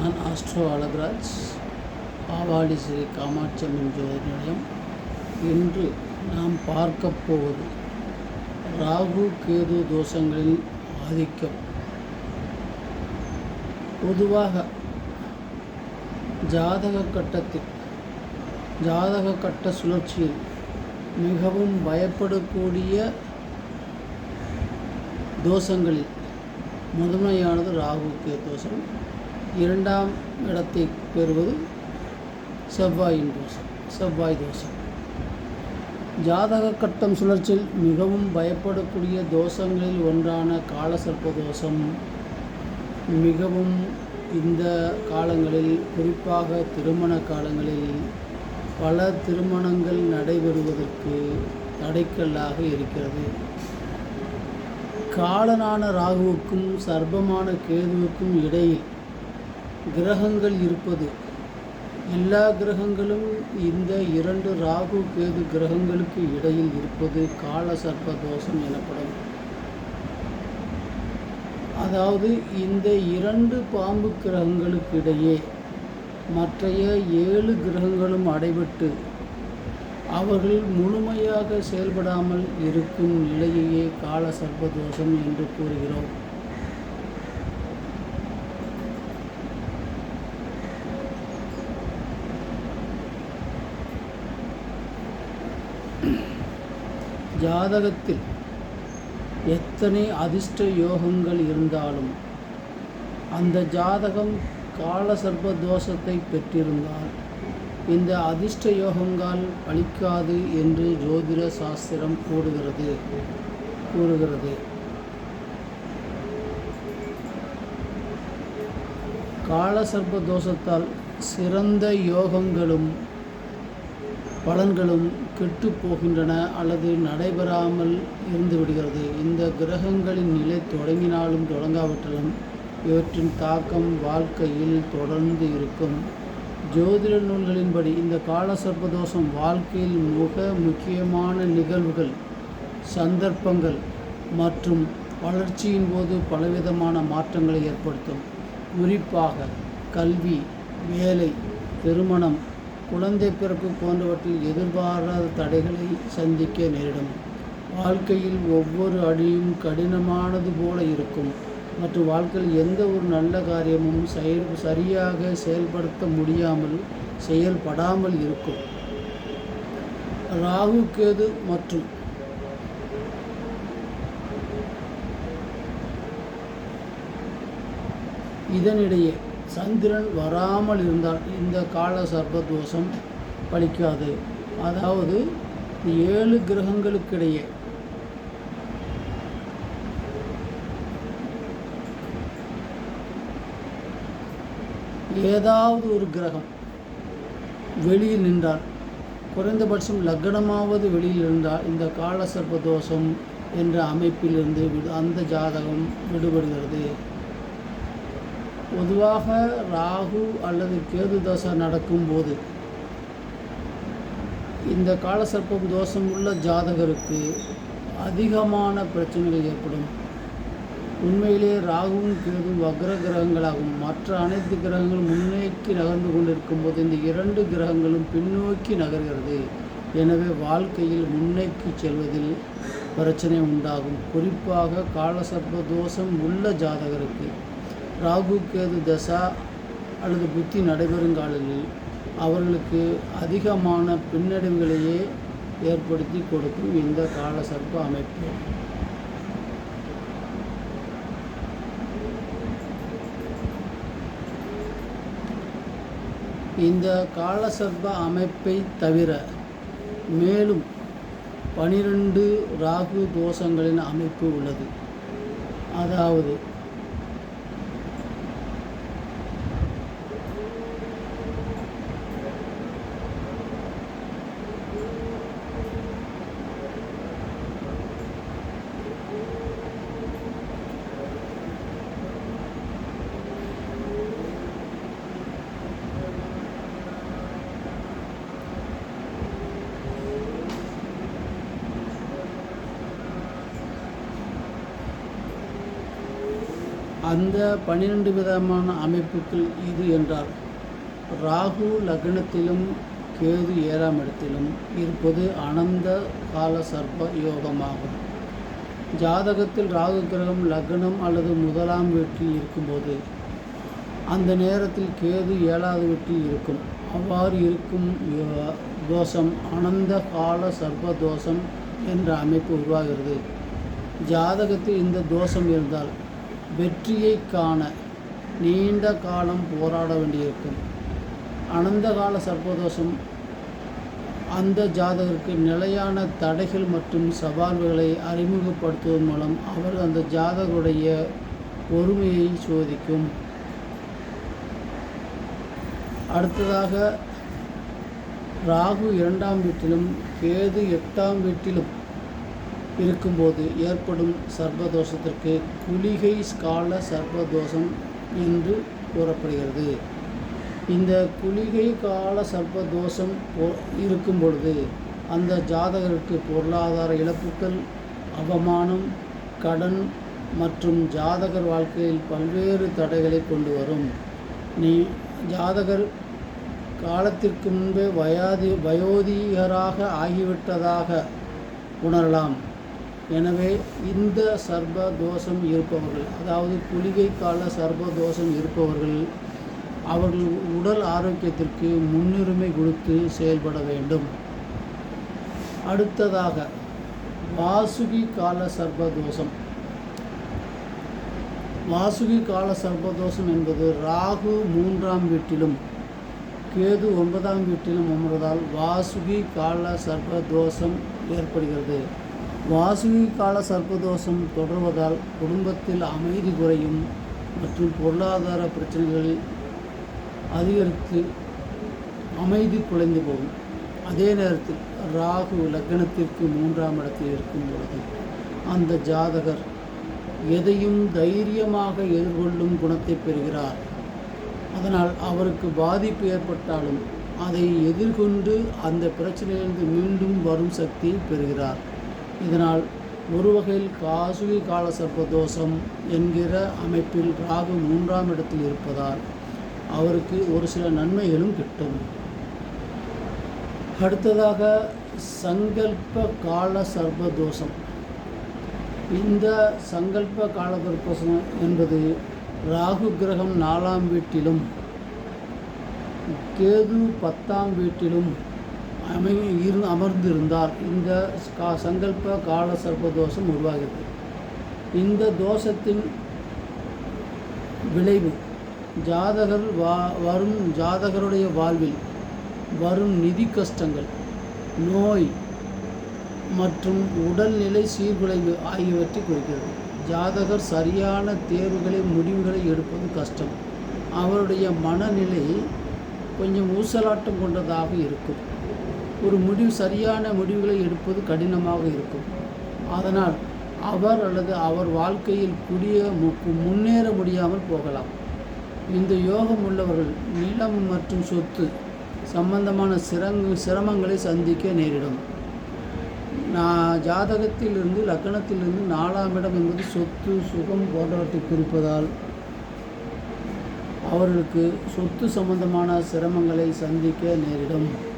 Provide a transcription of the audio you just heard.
நான் ஆஸ்ட்ரோ அழகராஜ் பாவாடி ஸ்ரீ காமாட்சியம்மன் ஜோதி நிலையம் இன்று நாம் பார்க்கப் போவது ராகு கேது தோஷங்களின் ஆதிக்கம். பொதுவாக ஜாதக கட்டத்தில் ஜாதக கட்ட சுழற்சியில் மிகவும் பயப்படக்கூடிய தோஷங்களில் முதன்மையானது ராகு கே தோஷம் இரண்டாம் இடத்தை பெறுவது செவ்வாயின் தோஷம் செவ்வாய் தோஷம். ஜாதக கட்டம் சுழற்சியில் மிகவும் பயப்படக்கூடிய தோஷங்களில் ஒன்றான காலசர்ப்ப தோஷம். மிகவும் இந்த காலங்களில் குறிப்பாக திருமண காலங்களில் பல திருமணங்கள் நடைபெறுவதற்கு தடைக்கல்லாக இருக்கிறது. காலனான ராகுவுக்கும் சர்ப்பமான கேதுவுக்கும் இடையில் கிரகங்கள் இருப்பது. எல்லா கிரகங்களும் இந்த இரண்டு ராகு கேது கிரகங்களுக்கு இடையில் இருப்பது கால சர்ப்ப தோஷம் எனப்படும். அதாவது இந்த இரண்டு பாம்பு கிரகங்களுக்கு இடையே மற்றைய ஏழு கிரகங்களும் அடைபட்டு அவர்கள் முழுமையாக செயல்படாமல் இருக்கும் நிலையையே கால சர்ப்பதோஷம் என்று கூறுகிறோம். ஜாதகத்தில் எத்தனை அதிர்ஷ்ட யோகங்கள் இருந்தாலும் அந்த ஜாதகம் கால தோஷத்தை பெற்றிருந்தால் இந்த அதிர்ஷ்ட யோகங்கள் பலிக்காது என்று ஜோதிட சாஸ்திரம் கூறுகிறது கூறுகிறது. கால தோஷத்தால் சிறந்த யோகங்களும் பலன்களும் கெட்டு போகின்றன அல்லது நடைபெறாமல் இருந்து விடுகிறது இந்த கிரகங்களின் நிலை தொடங்கினாலும் தொடங்காவிட்டாலும் இவற்றின் தாக்கம் வாழ்க்கையில் தொடர்ந்து இருக்கும். ஜோதிட நூல்களின்படி இந்த கால சர்ப்பதோஷம் வாழ்க்கையில் மிக முக்கியமான நிகழ்வுகள் சந்தர்ப்பங்கள் மற்றும் வளர்ச்சியின் போது பலவிதமான மாற்றங்களை ஏற்படுத்தும். குறிப்பாக கல்வி வேலை திருமணம் குழந்தை பிறப்பு போன்றவற்றில் எதிர்பாராத தடைகளை சந்திக்க நேரிடும். வாழ்க்கையில் ஒவ்வொரு அடியும் கடினமானது போல இருக்கும். மற்றும் வாழ்க்கையில் எந்த ஒரு நல்ல காரியமும் செயல் சரியாக செயல்படுத்த முடியாமல் செயல்படாமல் இருக்கும். ராகு கேது மற்றும் இதனிடையே சந்திரன் வராமல் இருந்தால் இந்த கால சர்பதோஷம் பலிக்காது. அதாவது ஏழு கிரகங்களுக்கிடையே. ஏதாவது ஒரு கிரகம் வெளியில் நின்றால் குறைந்தபட்சம் லக்னமாவது வெளியில் இருந்தால் இந்த கால சர்ப்ப தோஷம் என்ற அமைப்பிலிருந்து விடு அந்த ஜாதகம் விடுபடுகிறது. பொதுவாக ராகு அல்லது கேது தோசை நடக்கும்போது இந்த காலசர்ப்பம் தோஷம் உள்ள ஜாதகருக்கு அதிகமான பிரச்சனைகள் ஏற்படும். உண்மையிலே ராகுவும் கேது வக்ர கிரகங்களாகும் மற்ற அனைத்து கிரகங்களும் முன்னோக்கி நகர்ந்து கொண்டிருக்கும் போது இந்த இரண்டு கிரகங்களும் பின்னோக்கி நகர்கிறது. எனவே வாழ்க்கையில் முன்னோக்கி செல்வதில் பிரச்சனை உண்டாகும். குறிப்பாக காலசர்ப்ப தோஷம் உள்ள ஜாதகருக்கு ராகு கேது தசா அல்லது புத்தி நடைபெறும் காலங்களில் அவர்களுக்கு அதிகமான பின்னடைவுகளையே ஏற்படுத்தி கொடுக்கும் இந்த கால சர்ப்ப அமைப்பு. இந்த காலசர்ப அமைப்பை தவிர மேலும் பனிரெண்டு ராகு தோஷங்களின் அமைப்பு உள்ளது. அதாவது அந்த பன்னிரெண்டு விதமான அமைப்புகள் இது என்றார் ராகு லக்னத்திலும் கேது ஏழாம் இடத்திலும் இருப்பது அனந்த கால சர்ப்ப யோகமாகும். ஜாதகத்தில் ராகு கிரகம் லக்னம் அல்லது முதலாம் வீட்டில் இருக்கும்போது அந்த நேரத்தில் கேது ஏழாவது வீட்டில் இருக்கும். அவ்வாறு இருக்கும் யோ- தோஷம் அனந்த கால சர்ப்ப தோஷம் என்ற அமைப்பு உருவாகிறது. ஜாதகத்தில் இந்த தோஷம் இருந்தால் வெற்றியை காண நீண்ட காலம் போராட வேண்டியிருக்கும். அனந்த கால சர்ப்பதோஷம் அந்த ஜாதகருக்கு நிலையான தடைகள் மற்றும் சவால்களை அறிமுகப்படுத்துவதன் மூலம் அவர் அந்த ஜாதகருடைய பொறுமையை சோதிக்கும். அடுத்ததாக ராகு இரண்டாம் வீட்டிலும் கேது எட்டாம் வீட்டிலும் இருக்கும்போது ஏற்படும் சர்ப்பதோஷத்திற்கு குளிகை கால சர்ப்பதோஷம் என்று கூறப்படுகிறது. இந்த குளிகை கால சர்ப்பதோஷம் போ- இருக்கும் பொழுது அந்த ஜாதகருக்கு பொருளாதார இழப்புகள் அவமானம் கடன் மற்றும் ஜாதகர் வாழ்க்கையில் பல்வேறு தடைகளை கொண்டு வரும். நீ ஜாதகர் காலத்திற்கு முன்பே வயாதி வயோதிகராக ஆகிவிட்டதாக உணரலாம். எனவே இந்த சர்ப தோஷம் இருப்பவர்கள் அதாவது குளிகை கால சர்ப தோஷம் இருப்பவர்கள் அவர்கள் உடல் ஆரோக்கியத்திற்கு முன்னுரிமை கொடுத்து செயல்பட வேண்டும். அடுத்ததாக வாசுகி கால சர்பதோஷம் வாசுகி கால சர்பதோஷம் என்பது ராகு மூன்றாம் வீட்டிலும் கேது ஒன்பதாம் வீட்டிலும் அமர்வதால் வாசுகி கால சர்பதோஷம் ஏற்படுகிறது. வாசுகி கால சர்ப்பதோஷம் தொடர்வதால் குடும்பத்தில் அமைதி குறையும் மற்றும் பொருளாதார பிரச்சனைகள் அதிகரித்து அமைதி குலைந்து போகும். அதே நேரத்தில் ராகு லக்னத்திற்கு மூன்றாம் இடத்தில் இருக்கும் பொழுது அந்த ஜாதகர் எதையும் தைரியமாக எதிர்கொள்ளும் குணத்தை பெறுகிறார். அதனால் அவருக்கு பாதிப்பு ஏற்பட்டாலும் அதை எதிர்கொண்டு அந்த பிரச்சனையிலிருந்து மீண்டும் வரும் சக்தியை பெறுகிறார். இதனால் ஒரு வகையில் காசுகி கால சர்ப்பதோஷம் என்கிற அமைப்பில் ராகு மூன்றாம் இடத்தில் இருப்பதால் அவருக்கு ஒரு சில நன்மைகளும் கிட்டும். அடுத்ததாக சங்கல்ப கால சர்ப்பதோஷம். இந்த சங்கல்ப கால காலகற்பசம் என்பது ராகு கிரகம் நாலாம் வீட்டிலும் கேது பத்தாம் வீட்டிலும் அமை இரு அமர்ந்திருந்தார். இந்த கா சங்கல்ப கால சர்ப்ப தோஷம் உருவாகிறது இந்த தோஷத்தின் விளைவு ஜாதகர் வா வரும் ஜாதகருடைய வாழ்வில் வரும் நிதி கஷ்டங்கள் நோய் மற்றும் உடல்நிலை சீர்குலைவு ஆகியவற்றை குறிக்கிறது. ஜாதகர் சரியான தேர்வுகளை முடிவுகளை எடுப்பது கஷ்டம். அவருடைய மனநிலை கொஞ்சம் ஊசலாட்டம் கொண்டதாக இருக்கும். ஒரு முடிவு சரியான முடிவுகளை எடுப்பது கடினமாக இருக்கும். அதனால் அவர் அல்லது அவர் வாழ்க்கையில் குடிய மு- முன்னேற முடியாமல் போகலாம். இந்த யோகம் உள்ளவர்கள் நிலம் மற்றும் சொத்து சம்பந்தமான சிரங்கு சிரமங்களை சந்திக்க நேரிடும். நான் ஜாதகத்திலிருந்து லக்னத்திலிருந்து நாலாம் இடம் என்பது சொத்து சுகம் போன்றவற்றை குறிப்பதால் அவர்களுக்கு சொத்து சம்பந்தமான சிரமங்களை சந்திக்க நேரிடும்.